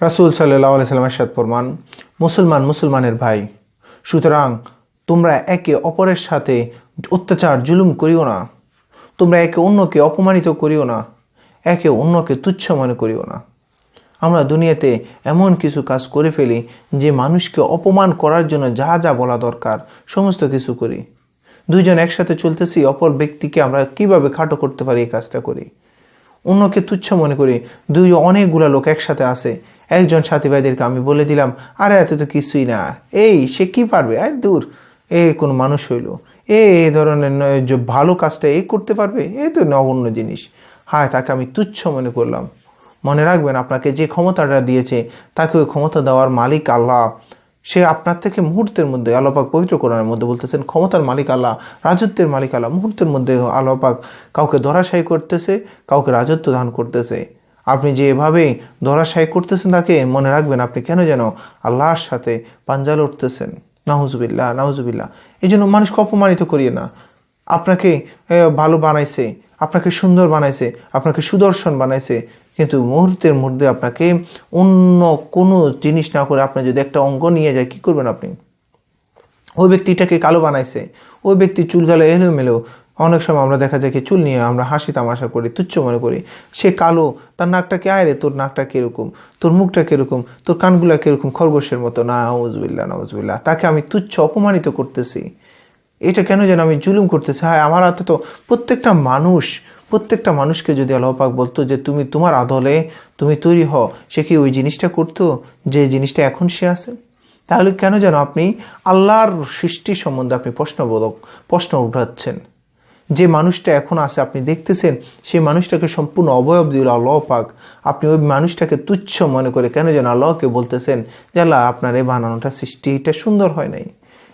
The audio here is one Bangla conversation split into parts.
রাসুল সাল্লাহ আলাইসাল্লামের সাথ ফরমান, মুসলমান মুসলমানের ভাই, সুতরাং তোমরা একে অপরের সাথে অত্যাচার, জুলুম করিও না। তোমরা একে অন্যকে অপমানিত করিও না, একে অন্যকে তুচ্ছ মনে করিও না। আমরা দুনিয়াতে এমন কিছু কাজ করে ফেলি যে মানুষকে অপমান করার জন্য যা যা বলা দরকার, সমস্ত কিছু করি। দুইজন একসাথে চলতেছি, অপর ব্যক্তিকে আমরা কীভাবে খাটো করতে পারি এই কাজটা করি? অন্যকে তুচ্ছ মনে করি। দুই অনেকগুলা লোক একসাথে আসে একজন সাথী ভাইদেরকে আমি বলে দিলাম, আরে, এত তো কিছুই না। এই, সে কি পারবে? আয় দূর। এ, কোন মানুষ হইল। এ এই ধরনের যে ভালো কাজটা এ করতে পারবে, এ তো নগণ্য জিনিস। হায়, তাকে আমি তুচ্ছ মনে করলাম। মনে রাখবেন, আপনাকে যে ক্ষমতাটা দিয়েছে, তাকে ওই ক্ষমতা দেওয়ার মালিক আল্লাহ। সে আপনার থেকে মুহূর্তের মধ্যে আলোপাক পবিত্র কোরআনের মধ্যে বলতেছেন, ক্ষমতার মালিক আল্লাহ, রাজত্বের মালিক আল্লাহ। মুহূর্তের মধ্যে আলোপাক কাউকে ধরাশায়ী করতেছে, কাউকে রাজত্ব দান করতেছে। আপনি যে এভাবে ধরাশায়ী করতেছেন তাকে মনে রাখবেন, আপনি কেন যেন আল্লাহর সাথে পাঞ্জাল উঠতেছেন? নাহুজুবিল্লাহ নাহুজুবিল্লাহ এই জন্য মানুষকে অপমানিত করিয়ে না। আপনাকে ভালো বানাইছে, আপনাকে সুন্দর বানাইছে, আপনাকে সুদর্শন বানাইছে, কিন্তু মুহূর্তের মধ্যে আপনাকে অন্য কোনো জিনিস না করে আপনি যদি একটা অঙ্গ নিয়ে যায়, কি করবেন আপনি? ওই ব্যক্তিটাকে কালো বানাইছে, ওই ব্যক্তি চুল গালো এলোমেলো অনেক সময় আমরা দেখা যায় কি, চুল নিয়ে আমরা হাসি তামাশা করি, তুচ্ছ মনে করি। সে কালো, তার নাকটা কে আয় রে তোর নাকটা কীরকম? তোর মুখটা কীরকম? তোর কানগুলা কীরকম? খরগোশের মতো? না নজবিল্লা নজবিল্লা তাকে আমি তুচ্ছ, অপমানিত করতেছি। এটা কেন যেন আমি জুলুম করতেছি? হ্যাঁ আমার হাতে তো প্রত্যেকটা মানুষ, প্রত্যেকটা মানুষকে যদি আল্লাহপাক বলতো যে, তুমি তোমার আদলে, তুমি তৈরি হও, সে কি ওই জিনিসটা করতো যে, জিনিসটা এখন সে আছে? তাহলে কেন যেন আপনি আল্লাহর সৃষ্টি সম্বন্ধে আপনি প্রশ্নবোধক, প্রশ্ন উঠাচ্ছেন। যে মানুষটা এখন আছে, আপনি দেখতেছেন, সেই মানুষটাকে সম্পূর্ণ অবয়ব দিল আল্লাহ পাক। আপনি ওই মানুষটাকে তুচ্ছ মনে করে কেন যেন আল্লাহকে বলতেছেন যে, আল্লাহ, আপনার এই বানানোটা সৃষ্টিটা সুন্দর হয় নাই।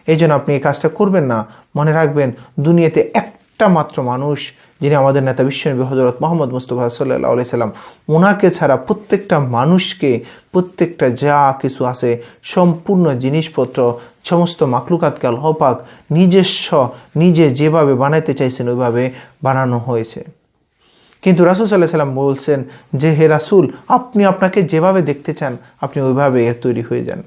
এই জন্য আপনি এই কাজটা করবেন না। মনে রাখবেন, দুনিয়াতে একটা মাত্র মানুষ, যিনি আমাদের নেতা বিশ্বনবী হজরত মোহাম্মদ মুস্তফা সাল্লাহ সাল্লাম ওনাকে ছাড়া প্রত্যেকটা মানুষকে, প্রত্যেকটা যা কিছু আছে, সম্পূর্ণ জিনিসপত্র সমস্ত মাকলুকাতকে আল্লাহ পাক নিজস্ব, নিজে যেভাবে বানাইতে চাইছেন, ওইভাবে বানানো হয়েছে। কিন্তু রাসুল সাল্লাহ সাল্লাম বলছেন যে, হে রাসুল, আপনি আপনাকে যেভাবে দেখতে চান, আপনি ওইভাবে তৈরি হয়ে যান।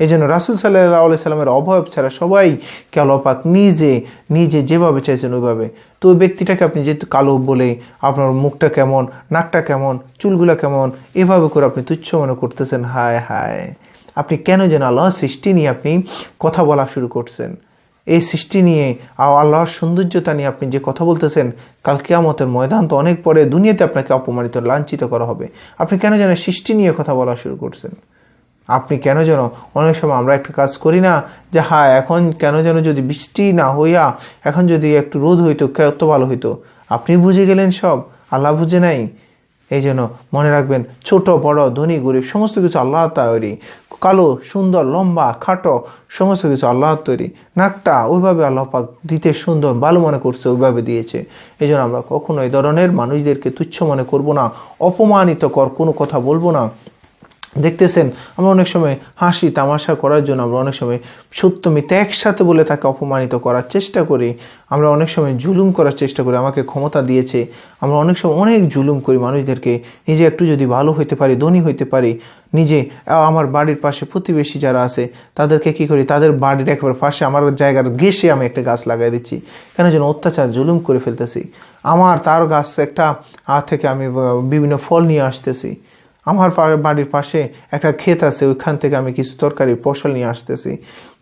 এই জন্য রাসুল সাল্লাহ সাল্লামের অভাব ছাড়া সবাই কালোপাক নিজে নিজে যেভাবে চাইছেন, ওইভাবে। তো ওই ব্যক্তিটাকে আপনি যেহেতু কালো বলে, আপনার মুখটা কেমন, নাকটা কেমন, চুলগুলা কেমন, এভাবে করে আপনি তুচ্ছ মনে করতেছেন, হায় হায়। আপনি কেন যেন আল্লাহ সৃষ্টি নিয়ে আপনি কথা বলা শুরু করছেন? এই সৃষ্টি নিয়ে আল্লাহর সৌন্দর্যতা নিয়ে আপনি যে কথা বলতেছেন, কাল কেয়ামতের ময়দান তো অনেক পরে দুনিয়াতে আপনাকে অপমানিত, লাঞ্ছিত করা হবে। আপনি কেন যেন সৃষ্টি নিয়ে কথা বলা শুরু করছেন? আপনি কেন যেন অনেক সময় আমরা একটা কাজ করি না যে হ্যাঁ এখন কেন যেন যদি বৃষ্টি না হইয়া, এখন যদি একটু রোদ হইতো কত ভালো হইতো? আপনি বুঝে গেলেন সব, আল্লাহ বুঝে নাই। এই জন্য মনে রাখবেন, ছোট, বড়, ধনী, গরিব, সমস্ত কিছু আল্লাহ তৈরি। কালো, সুন্দর, লম্বা, খাটো, সমস্ত কিছু আল্লাহর তৈরি। নাকটা ওইভাবে আল্লাহ পাক দিতে সুন্দর, ভালো মনে করছে, ওইভাবে দিয়েছে। এই জন্য আমরা কখনো এই ধরনের মানুষদেরকে তুচ্ছ মনে করব না, অপমানিত কর, কোনো কথা বলব না। দেখতেছেন, আমরা অনেক সময় হাসি, তামাশা করার জন্য আমরা অনেক সময় সত্য মিথ্যা একসাথে বলে তাকে অপমানিত করার চেষ্টা করি। আমরা অনেক সময় জুলুম করার চেষ্টা করি, আমাকে ক্ষমতা দিয়েছে। আমরা অনেক সময় অনেক জুলুম করি মানুষদেরকে, নিজে একটু যদি ভালো হইতে পারি, ধনী হইতে পারি, নিজে আমার বাড়ির পাশে প্রতিবেশী যারা আছে, তাদেরকে কি করি? তাদের বাড়ির একবার পাশে, আমার জায়গার গেসে আমি একটা গাছ লাগাই দিচ্ছি। কেন যেন অত্যাচার, জুলুম করে ফেলতেছি। আমার, তার গাছ একটা, আ, থেকে আমি বিভিন্ন ফল নিয়ে আসতেছি। আমার বাড়ির পাশে একটা ক্ষেত আছে, ওইখান থেকে আমি কিছু তরকারি, ফসল নিয়ে আসতেছি।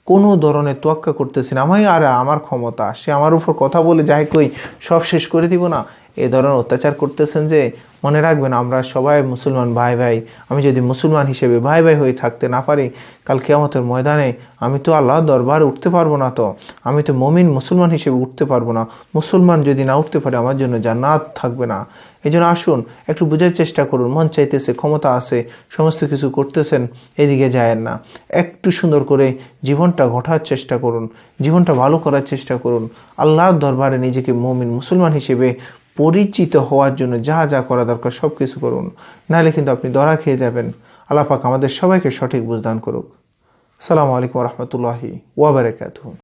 কোনো ধরনের তোয়াক্কা করতেছি না। আমি আর, আমার ক্ষমতা, সে আমার উপর কথা বলে যাই কই, সব শেষ করে দিব না। এ ধরনের অত্যাচার করতেছেন যে, মনে রাখবেন আমরা সবাই মুসলমান, ভাই ভাই। আমি যদি মুসলমান হিসেবে ভাই ভাই হয়ে থাকতে না পারি, কাল কেয়ামতের ময়দানে আমি তো আল্লাহ দরবারে উঠতে পারব না তো। আমি তো মমিন মুসলমান হিসেবে উঠতে পারব না। মুসলমান যদি না উঠতে পারে, আমার জন্য জান্নাত থাকবে না। এই জন্য আসুন, একটু বোঝার চেষ্টা করুন। মন চাইতেছে, ক্ষমতা আছে, সমস্ত কিছু করতেছেন, এদিকে যায়েন না। একটু সুন্দর করে জীবনটা ঘটার চেষ্টা করুন। জীবনটা ভালো করার চেষ্টা করুন। আল্লাহর দরবারে নিজেকে মমিন মুসলমান হিসেবে পরিচিত হওয়ার জন্য যা যা করা দরকার সব কিছু করুন। নাহলে কিন্তু আপনি ধরা খেয়ে যাবেন। আল্লাহ পাক আমাদের সবাইকে সঠিক বুঝদান করুক। সালামু আলাইকুম রহমতুল্লাহি ওয়াবারাকাতুহু